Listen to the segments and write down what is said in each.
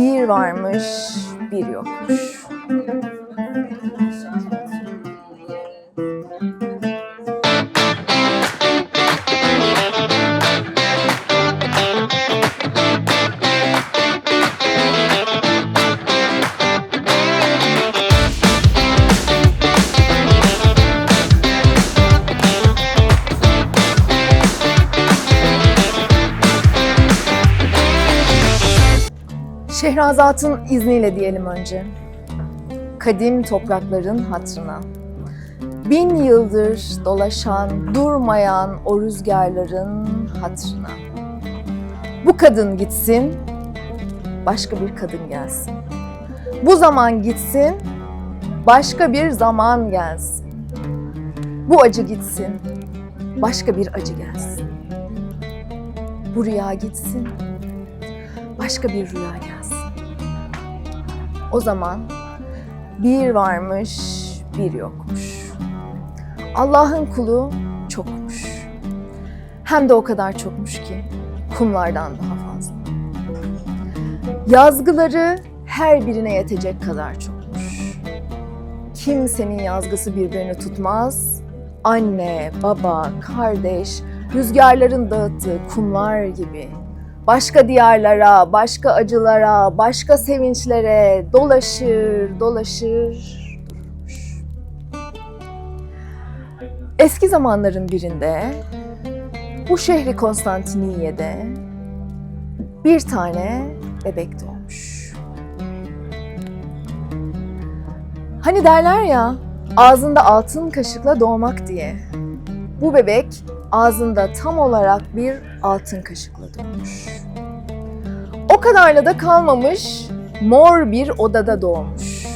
Bir varmış, bir yokmuş. Şehrazat'ın izniyle diyelim önce. Kadim toprakların hatrına. Bin yıldır dolaşan, durmayan o rüzgarların hatrına. Bu kadın gitsin, başka bir kadın gelsin. Bu zaman gitsin, başka bir zaman gelsin. Bu acı gitsin, başka bir acı gelsin. Bu rüya gitsin, başka bir rüya gelsin. O zaman bir varmış, bir yokmuş. Allah'ın kulu çokmuş. Hem de o kadar çokmuş ki kumlardan daha fazla. Yazgıları her birine yetecek kadar çokmuş. Kimsenin yazgısı birbirini tutmaz. Anne, baba, kardeş, rüzgarların dağıttığı kumlar gibi başka diyarlara, başka acılara, başka sevinçlere dolaşır, dolaşır. Eski zamanların birinde bu şehri Konstantiniye'de bir tane bebek doğmuş. Hani derler ya ağzında altın kaşıkla doğmak diye. Bu bebek ağzında tam olarak bir altın kaşıkla doğmuş. O kadarla da kalmamış, mor bir odada doğmuş.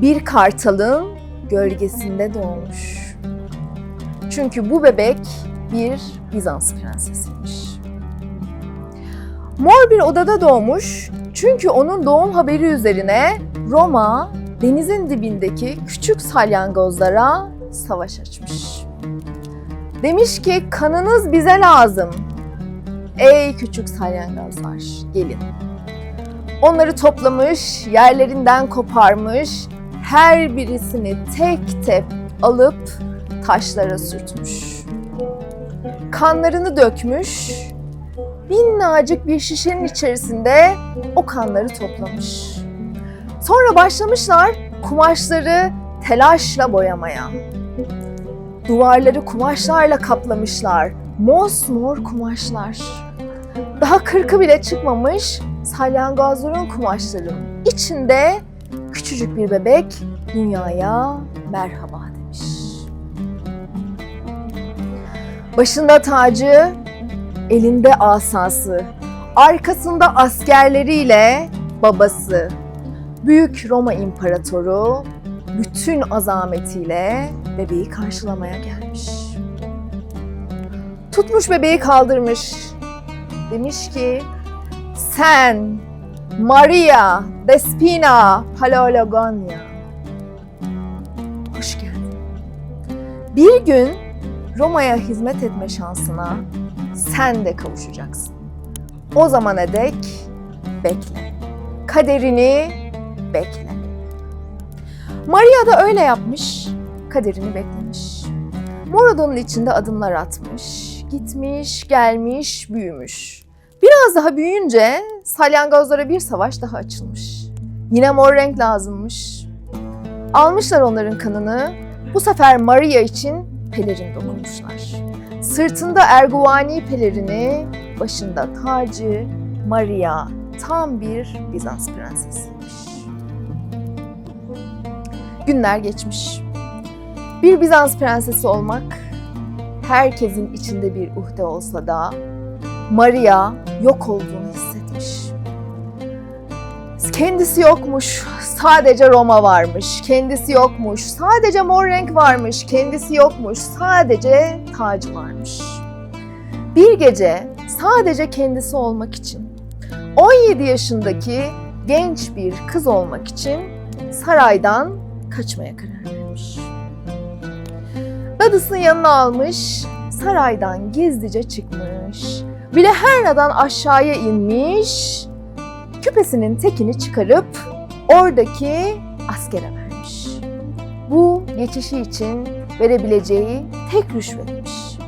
Bir kartalın gölgesinde doğmuş. Çünkü bu bebek bir Bizans prensesiymiş. Mor bir odada doğmuş çünkü onun doğum haberi üzerine Roma denizin dibindeki küçük salyangozlara savaş açmış. Demiş ki kanınız bize lazım. Ey küçük salyangozlar gelin. Onları toplamış, yerlerinden koparmış, her birisini tek tek alıp taşlara sürtmüş. Kanlarını dökmüş, minnacık bir şişenin içerisinde o kanları toplamış. Sonra başlamışlar kumaşları telaşla boyamaya. Duvarları kumaşlarla kaplamışlar. Mosmor kumaşlar. Daha kırkı bile çıkmamış salyangozların kumaşların içinde küçücük bir bebek dünyaya merhaba demiş. Başında tacı, elinde asası, arkasında askerleriyle babası, Büyük Roma İmparatoru bütün azametiyle bebeği karşılamaya gelmiş. Tutmuş bebeği kaldırmış. Demiş ki sen Maria Despina Paleologonia. Hoş geldin. Bir gün Roma'ya hizmet etme şansına sen de kavuşacaksın. O zamana dek bekle. Kaderini bekle. Maria da öyle yapmış, kaderini beklemiş. Mor odanın içinde adımlar atmış, gitmiş, gelmiş, büyümüş. Biraz daha büyüyünce salyangozlara bir savaş daha açılmış. Yine mor renk lazımmış. Almışlar onların kanını, bu sefer Maria için pelerin dokunmuşlar. Sırtında erguvani pelerini, başında tacı, Maria tam bir Bizans prensesiymiş. Günler geçmiş. Bir Bizans prensesi olmak herkesin içinde bir uhde olsa da Maria yok olduğunu hissetmiş. Kendisi yokmuş, sadece Roma varmış. Kendisi yokmuş, sadece mor renk varmış. Kendisi yokmuş, sadece tacı varmış. Bir gece sadece kendisi olmak için 17 yaşındaki genç bir kız olmak için saraydan kaçmaya karar. Dadısını yanına almış, saraydan gizlice çıkmış. Bile her nadan aşağıya inmiş, küpesinin tekini çıkarıp oradaki askere vermiş. Bu geçişi için verebileceği tek rüşvetmiş.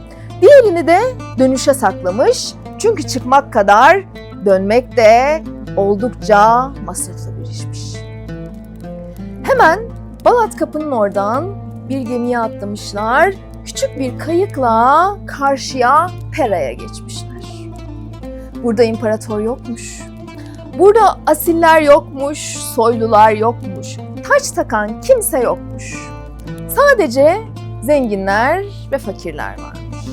Diğerini de dönüşe saklamış. Çünkü çıkmak kadar dönmek de oldukça masraflı bir işmiş. Hemen Balat kapının oradan bir gemiye atlamışlar. Küçük bir kayıkla karşıya Pera'ya geçmişler. Burada imparator yokmuş. Burada asiller yokmuş, soylular yokmuş. Taç takan kimse yokmuş. Sadece zenginler ve fakirler varmış.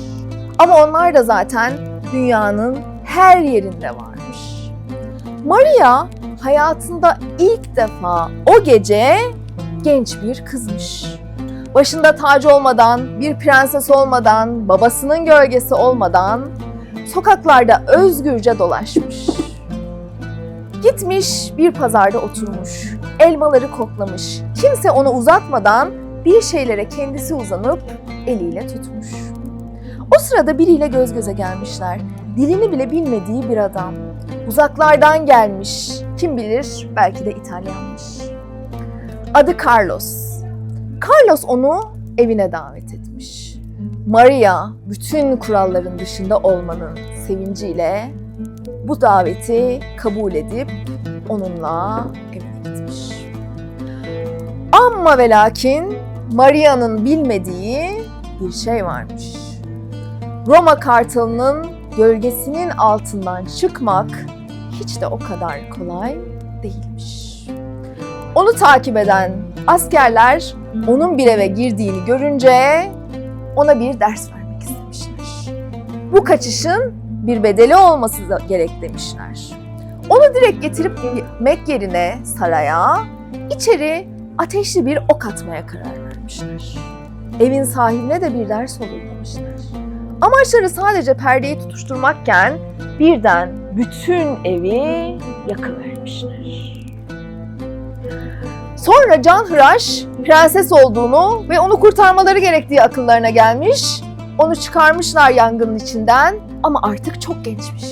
Ama onlar da zaten dünyanın her yerinde varmış. Maria hayatında ilk defa o gece genç bir kızmış. Başında tacı olmadan, bir prenses olmadan, babasının gölgesi olmadan sokaklarda özgürce dolaşmış. Gitmiş bir pazarda oturmuş, elmaları koklamış. Kimse onu uzatmadan bir şeylere kendisi uzanıp eliyle tutmuş. O sırada biriyle göz göze gelmişler. Dilini bile bilmediği bir adam. Uzaklardan gelmiş. Kim bilir belki de İtalyanmış. Adı Carlos. Carlos onu evine davet etmiş. Maria bütün kuralların dışında olmanın sevinciyle bu daveti kabul edip onunla evine gitmiş. Ama ve lakin Maria'nın bilmediği bir şey varmış. Roma kartalının gölgesinin altından çıkmak hiç de o kadar kolay değilmiş. Onu takip eden askerler onun bir eve girdiğini görünce ona bir ders vermek istemişler. Bu kaçışın bir bedeli olması da gerek demişler. Onu direkt getirip gitmek yerine saraya içeri ateşli bir ok atmaya karar vermişler. Evin sahibine de bir ders olur demişler. Amaçları sadece perdeyi tutuşturmakken birden bütün evi yakıvermişler. Sonra Can Hıraş prenses olduğunu ve onu kurtarmaları gerektiği akıllarına gelmiş. Onu çıkarmışlar yangının içinden ama artık çok gençmiş.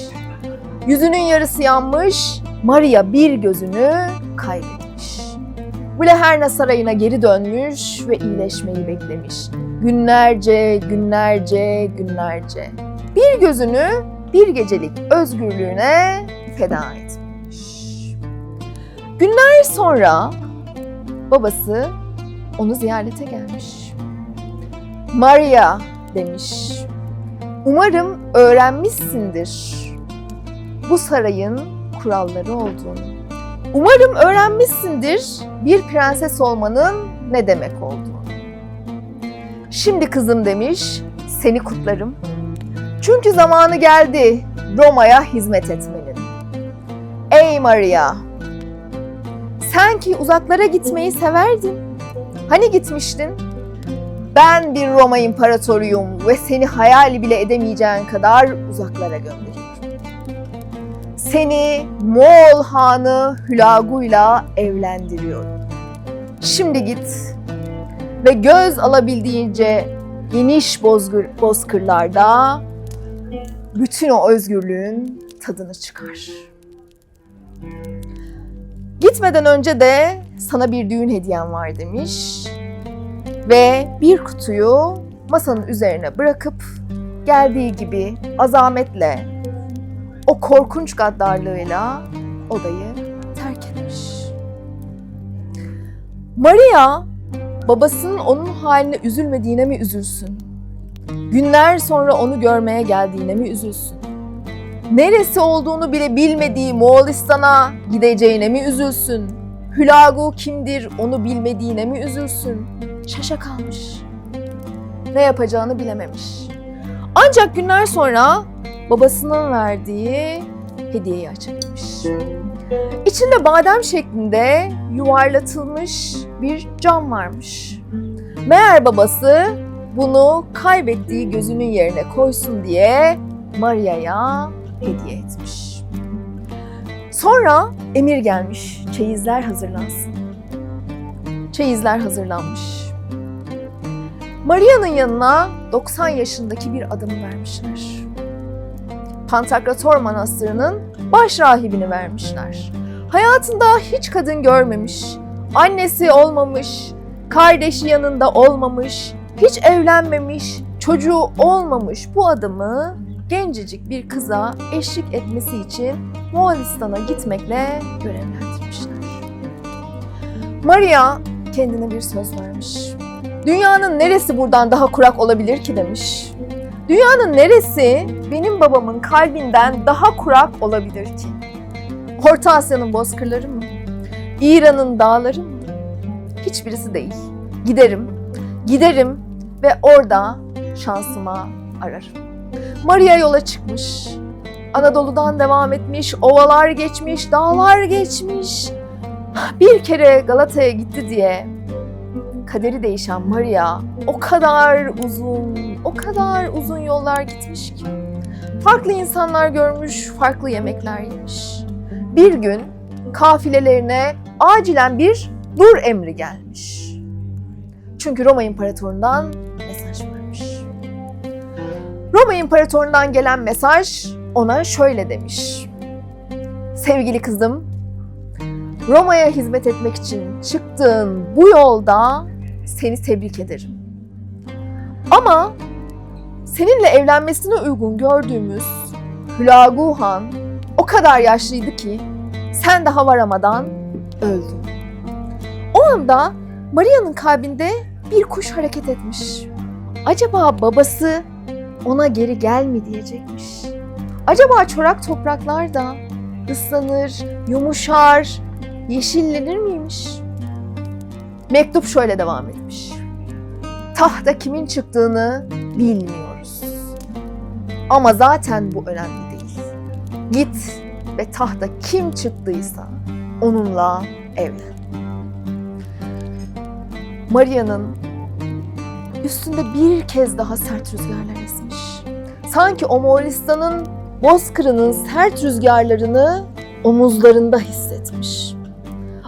Yüzünün yarısı yanmış, Maria bir gözünü kaybetmiş. Bleherna sarayına geri dönmüş ve iyileşmeyi beklemiş. Günlerce, günlerce, günlerce. Bir gözünü bir gecelik özgürlüğüne feda etmiş. Günler sonra babası onu ziyarete gelmiş. Maria demiş. Umarım öğrenmişsindir bu sarayın kuralları olduğunu. Umarım öğrenmişsindir bir prenses olmanın ne demek olduğunu. Şimdi kızım demiş, seni kutlarım. Çünkü zamanı geldi Roma'ya hizmet etmenin. Ey Maria! Sen ki uzaklara gitmeyi severdin. Hani gitmiştin? Ben bir Roma imparatoruyum ve seni hayal bile edemeyeceğin kadar uzaklara gönderiyorum. Seni Moğol Hanı Hülagu'yla evlendiriyorum. Şimdi git ve göz alabildiğince geniş bozgır, bozkırlarda bütün o özgürlüğün tadını çıkar. Gitmeden önce de sana bir düğün hediyem var demiş ve bir kutuyu masanın üzerine bırakıp geldiği gibi azametle o korkunç gaddarlığıyla odayı terk etmiş. Maria babasının onun haline üzülmediğine mi üzülsün? Günler sonra onu görmeye geldiğine mi üzülsün? Neresi olduğunu bile bilmediği Moğolistan'a gideceğine mi üzülsün? Hülagu kimdir onu bilmediğine mi üzülsün? Şaşa kalmış. Ne yapacağını bilememiş. Ancak günler sonra babasının verdiği hediyeyi açabilmiş. İçinde badem şeklinde yuvarlatılmış bir cam varmış. Meğer babası bunu kaybettiği gözünün yerine koysun diye Maria'ya hediye etmiş. Sonra emir gelmiş, çeyizler hazırlansın. Çeyizler hazırlanmış. Maria'nın yanına 90 yaşındaki bir adamı vermişler. Pantakrator Manastırı'nın baş rahibini vermişler. Hayatında hiç kadın görmemiş, annesi olmamış, kardeşi yanında olmamış, hiç evlenmemiş, çocuğu olmamış bu adamı gencecik bir kıza eşlik etmesi için Moğolistan'a gitmekle görevlendirmişler. Maria kendine bir söz vermiş. Dünyanın neresi buradan daha kurak olabilir ki demiş. Dünyanın neresi benim babamın kalbinden daha kurak olabilir ki? Orta Asya'nın bozkırları mı? İran'ın dağları mı? Hiçbirisi değil. Giderim, giderim ve orada şansıma ararım. Maria yola çıkmış. Anadolu'dan devam etmiş, ovalar geçmiş, dağlar geçmiş. Bir kere Galata'ya gitti diye kaderi değişen Maria o kadar uzun, o kadar uzun yollar gitmiş ki. Farklı insanlar görmüş, farklı yemekler yemiş. Bir gün kafilelerine acilen bir dur emri gelmiş. Çünkü Roma İmparatorundan. Roma İmparatorundan gelen mesaj ona şöyle demiş. Sevgili kızım, Roma'ya hizmet etmek için çıktığın bu yolda seni tebrik ederim. Ama seninle evlenmesine uygun gördüğümüz Hülagu Han o kadar yaşlıydı ki sen daha varamadan öldün. O anda Maria'nın kalbinde bir kuş hareket etmiş. Acaba babası ona geri gel mi diyecekmiş. Acaba çorak topraklarda ıslanır, yumuşar, yeşillenir miymiş? Mektup şöyle devam etmiş. Tahta kimin çıktığını bilmiyoruz. Ama zaten bu önemli değil. Git ve tahta kim çıktıysa onunla evlen. Maria'nın üstünde bir kez daha sert rüzgarlar esmiş. Sanki o Moğolistan'ın bozkırının sert rüzgarlarını omuzlarında hissetmiş.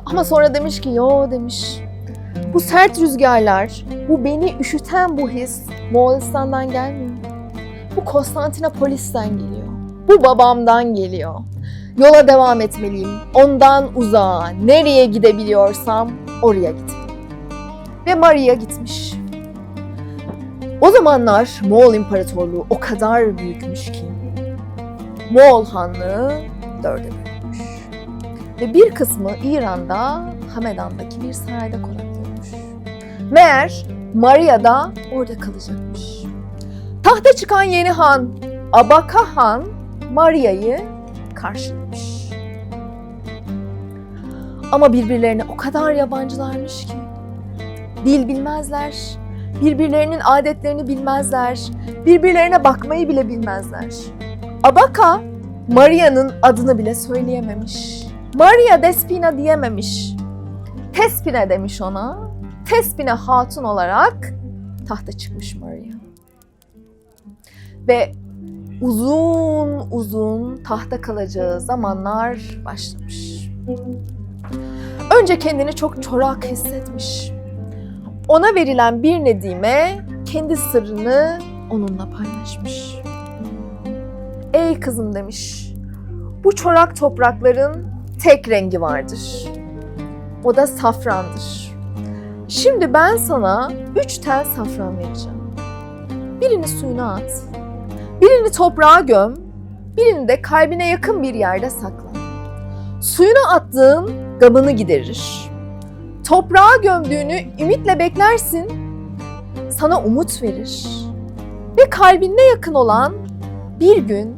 Ama sonra demiş ki yo demiş. Bu sert rüzgarlar, bu beni üşüten bu his Moğolistan'dan gelmiyor. Bu Konstantinopolis'ten geliyor. Bu babamdan geliyor. Yola devam etmeliyim. Ondan uzağa, nereye gidebiliyorsam oraya gitmeliyim. Ve Maria gitmiş. O zamanlar Moğol İmparatorluğu o kadar büyükmüş ki Moğol Hanlığı dörde bölünmüş. Ve bir kısmı İran'da Hamedan'daki bir sarayda konaklıyormuş. Meğer Maria da orada kalacakmış. Tahta çıkan yeni han Abaka Han Maria'yı karşılamış. Ama birbirlerine o kadar yabancılarmış ki. Dil bilmezler, birbirlerinin adetlerini bilmezler, birbirlerine bakmayı bile bilmezler. Abaka, Maria'nın adını bile söyleyememiş. Maria Despina diyememiş. Tespine demiş ona. Tespine hatun olarak tahta çıkmış Maria. Ve uzun uzun tahta kalacağı zamanlar başlamış. Önce kendini çok çorak hissetmiş. Ona verilen bir nedime kendi sırrını onunla paylaşmış. Ey kızım demiş, bu çorak toprakların tek rengi vardır. O da safrandır. Şimdi ben sana üç tel safran vereceğim. Birini suyuna at, birini toprağa göm, birini de kalbine yakın bir yerde sakla. Suyuna attığın gamını giderir. Toprağa gömdüğünü ümitle beklersin, sana umut verir. Ve kalbine yakın olan bir gün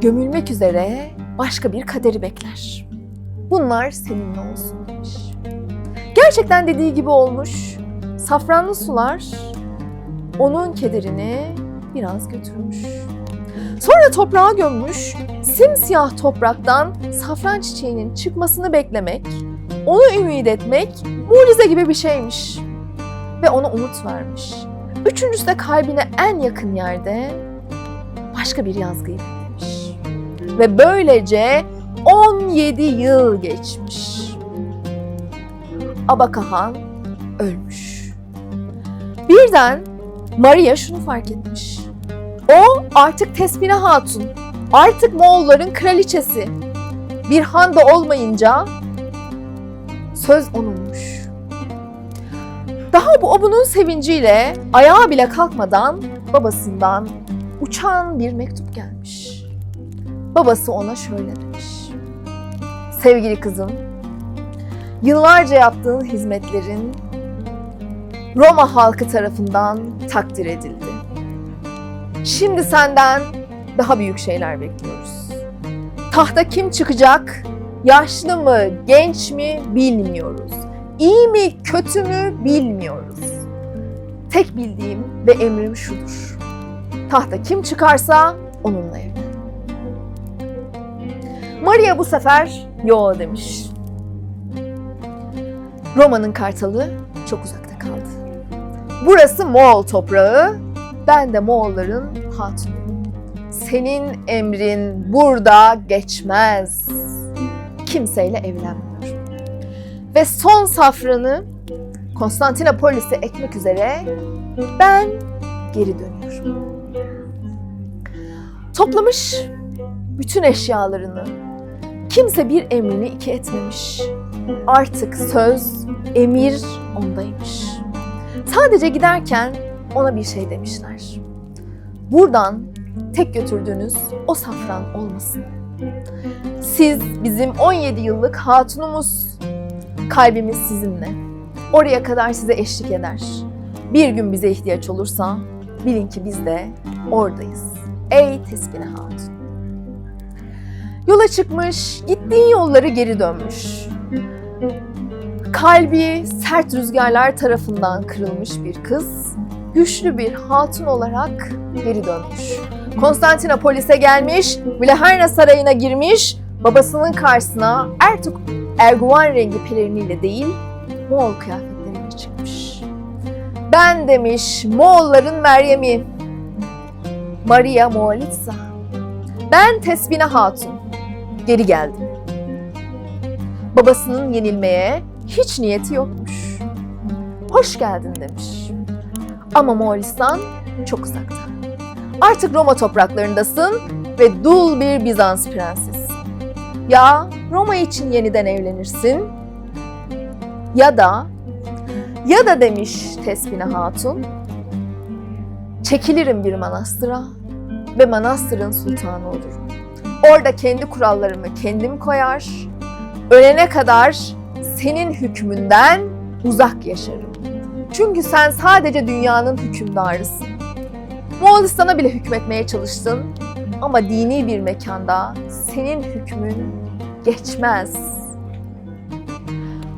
gömülmek üzere başka bir kaderi bekler. Bunlar seninle olsun demiş. Gerçekten dediği gibi olmuş. Safranlı sular onun kederini biraz götürmüş. Sonra toprağa gömmüş, simsiyah topraktan safran çiçeğinin çıkmasını beklemek, onu ümit etmek mucize gibi bir şeymiş. Ve ona umut vermiş. Üçüncüsü de kalbine en yakın yerde başka bir yazgıyı beklemiş. Ve böylece 17 yıl geçmiş. Abakahan ölmüş. Birden Maria şunu fark etmiş. O artık Tespine Hatun, artık Moğolların kraliçesi. Bir han da olmayınca söz onunmuş. Daha bu obunun sevinciyle ayağa bile kalkmadan babasından uçan bir mektup gelmiş. Babası ona şöyle demiş. Sevgili kızım, yıllarca yaptığın hizmetlerin Roma halkı tarafından takdir edildi. Şimdi senden daha büyük şeyler bekliyoruz. Tahta kim çıkacak? Yaşlı mı, genç mi bilmiyoruz. İyi mi, kötü mü bilmiyoruz. Tek bildiğim ve emrim şudur. Tahta kim çıkarsa onunla evlen. Maria bu sefer yo demiş. Roma'nın kartalı çok uzakta kaldı. Burası Moğol toprağı, ben de Moğolların hatunuyum. Senin emrin burada geçmez. Kimseyle evlenmiyor. Ve son safranı Konstantinopolis'e ekmek üzere ben geri dönüyorum. Toplamış bütün eşyalarını. Kimse bir emrini iki etmemiş. Artık söz, emir ondaymış. Sadece giderken ona bir şey demişler. Buradan tek götürdüğünüz o safran olmasın. Siz bizim 17 yıllık hatunumuz. Kalbimiz sizinle. Oraya kadar size eşlik eder. Bir gün bize ihtiyaç olursa bilin ki biz de oradayız. Ey Tespine Hatun. Yola çıkmış, gittiği yolları geri dönmüş. Kalbi sert rüzgarlar tarafından kırılmış bir kız, güçlü bir hatun olarak geri dönmüş. Konstantinopolis'e gelmiş, Vlaherna Sarayı'na girmiş, babasının karşısına Ertuk Erguvan rengi peleriniyle değil, Moğol kıyafetleriyle çıkmış. Ben demiş Moğolların Meryem'i, Maria Moalitsa. Ben Tesbine Hatun, geri geldim. Babasının yenilmeye hiç niyeti yokmuş. Hoş geldin demiş. Ama Moğolistan çok uzakta. Artık Roma topraklarındasın ve dul bir Bizans prensesi. Ya Roma için yeniden evlenirsin ya da ya da demiş Tespine Hatun çekilirim bir manastıra ve manastırın sultanı olurum. Orada kendi kurallarımı kendim koyar, ölene kadar senin hükmünden uzak yaşarım. Çünkü sen sadece dünyanın hükümdarısın. Moğolistan'a bile hükmetmeye çalıştın ama dini bir mekanda senin hükmün geçmez.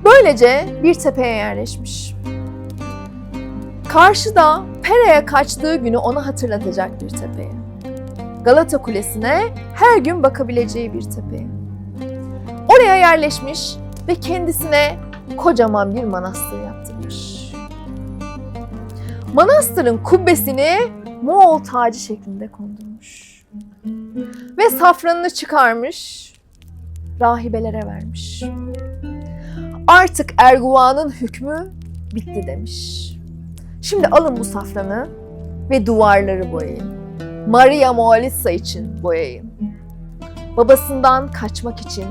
Böylece bir tepeye yerleşmiş. Karşıda Pera'ya kaçtığı günü ona hatırlatacak bir tepeye. Galata Kulesi'ne her gün bakabileceği bir tepeye. Oraya yerleşmiş ve kendisine kocaman bir manastır yaptırmış. Manastırın kubbesini Moğol tacı şeklinde kondurmuş. Ve safranını çıkarmış, rahibelere vermiş. Artık Erguvan'ın hükmü bitti demiş. Şimdi alın bu safranı ve duvarları boyayın. Maria Moalitsa için boyayın. Babasından kaçmak için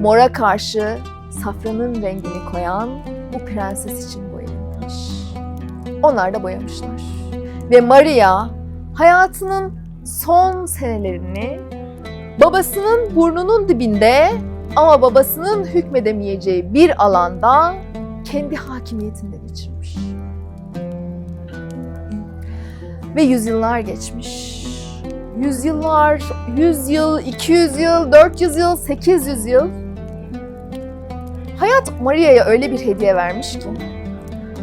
mora karşı safranın rengini koyan bu prenses için boyayın demiş. Onlar da boyamışlar. Ve Maria hayatının son senelerini babasının burnunun dibinde ama babasının hükmedemeyeceği bir alanda kendi hakimiyetinde geçirmiş. Ve yüzyıllar geçmiş. Yüzyıllar, 100 yıl, 200 yıl, 400 yıl, 800 yıl. Hayat Maria'ya öyle bir hediye vermiş ki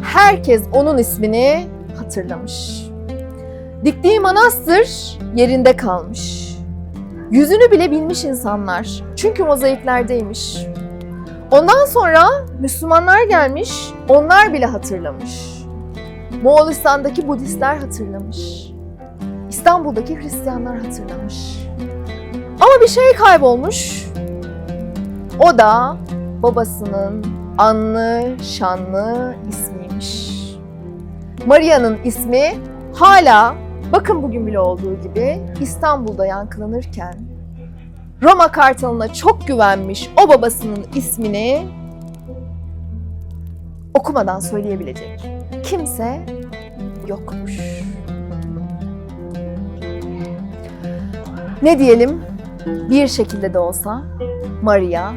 herkes onun ismini hatırlamış. Diktiği manastır yerinde kalmış. Yüzünü bile bilmiş insanlar. Çünkü mozaiklerdeymiş. Ondan sonra Müslümanlar gelmiş, onlar bile hatırlamış. Moğolistan'daki Budistler hatırlamış. İstanbul'daki Hristiyanlar hatırlamış. Ama bir şey kaybolmuş. O da babasının anlı, şanlı ismiymiş. Maria'nın ismi hala bakın bugün bile olduğu gibi İstanbul'da yankılanırken Roma Kartalı'na çok güvenmiş o babasının ismini okumadan söyleyebilecek kimse yokmuş. Ne diyelim? Bir şekilde de olsa Maria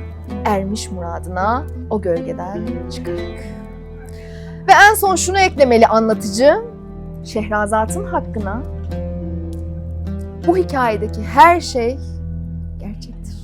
ermiş muradına o gölgeden çıkarak. Ve en son şunu eklemeli anlatıcı, Şehrazat'ın hakkına bu hikayedeki her şey gerçektir.